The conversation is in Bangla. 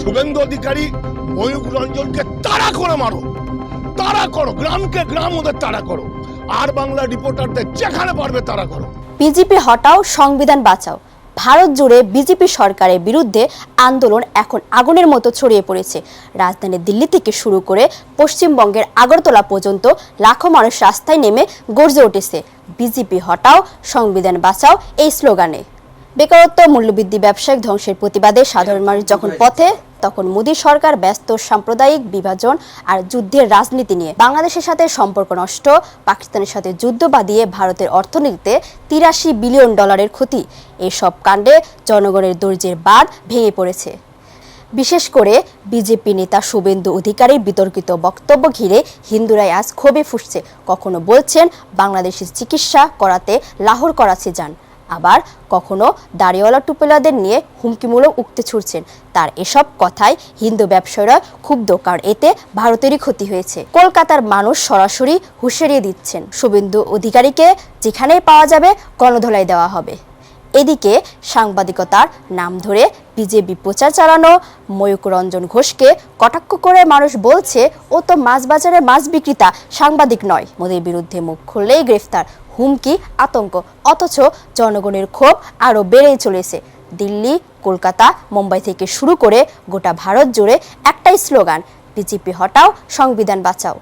শুভেন্দু অধিকারী ময়ূর রঞ্জনকে তাড়া করে মারো। তারা করো, গ্রামকে গ্রাম ওদের তাড়া করো। আর বাংলা রিপোর্টারদের যেখানে পারবে তারা করো। বিজেপি হটাও, সংবিধান বাঁচাও। ভারত জুড়ে বিজেপি সরকারের বিরুদ্ধে আন্দোলন এখন আগুনের মতো ছড়িয়ে পড়েছে। রাজধানী দিল্লি থেকে শুরু করে পশ্চিমবঙ্গের আগরতলা পর্যন্ত লাখো মানুষ রাস্তায় নেমে গর্জে উঠেছে। বিজেপি হটাও, সংবিধান বাঁচাও এই স্লোগানে। বেকারত্ব, মূল্যবৃদ্ধি, ব্যবসায়িক ধ্বংসের প্রতিবাদে সাধারণ মানুষ যখন পথে, তখন মোদী সরকার ব্যস্ত, সাম্প্রদায়িক বিভাজন আর যুদ্ধের রাজনীতি নিয়ে। বাংলাদেশের সাথে সম্পর্ক নষ্ট, পাকিস্তানের সাথে যুদ্ধ বাদিয়ে ভারতের অর্থনীতিতে তিরাশি বিলিয়ন ডলারের ক্ষতি। এসব কাণ্ডে জনগণের ধৈর্যের বাঁধ ভেঙে পড়েছে। বিশেষ করে বিজেপি নেতা শুভেন্দু অধিকারীর বিতর্কিত বক্তব্য ঘিরে হিন্দুরাই আজ ক্ষোভে ফুসছে। কখনো বলছেন, বাংলাদেশের চিকিৎসা করাতে লাহোর করাচি যান। আবার কখনো দাড়িওয়ালা টুপেলাদের নিয়ে হুমকিমূলক উক্তি ছুড়ছেন। তার এসব কথায় হিন্দু ব্যবসায়ীরা ক্ষুব্ধ, কারণ এতে ভারতেরই ক্ষতি হয়েছে। কলকাতার মানুষ সরাসরি হুঁশিয়ারি দিচ্ছেন। শুভেন্দু অধিকারীকে যেখানেই পাওয়া যাবে গণধোলাই দেওয়া হবে। এদিকে সাংবাদিকতার নাম ধরে বিজেপি প্রচার চালানো ময়ূক রঞ্জন ঘোষকে কটাক্ষ করে মানুষ বলছে, ও তো মাছ বাজারে মাছ বিক্রেতা, সাংবাদিক নয়। মোদীর বিরুদ্ধে মুখ খুললেই গ্রেফতার, হুমকি, আতঙ্ক, অথচ জনগণের ক্ষোভ আরও বেড়েই চলেছে। দিল্লি, কলকাতা, মুম্বাই থেকে শুরু করে গোটা ভারত জুড়ে একটাই স্লোগান, বিজেপি হটাও, সংবিধান বাঁচাও।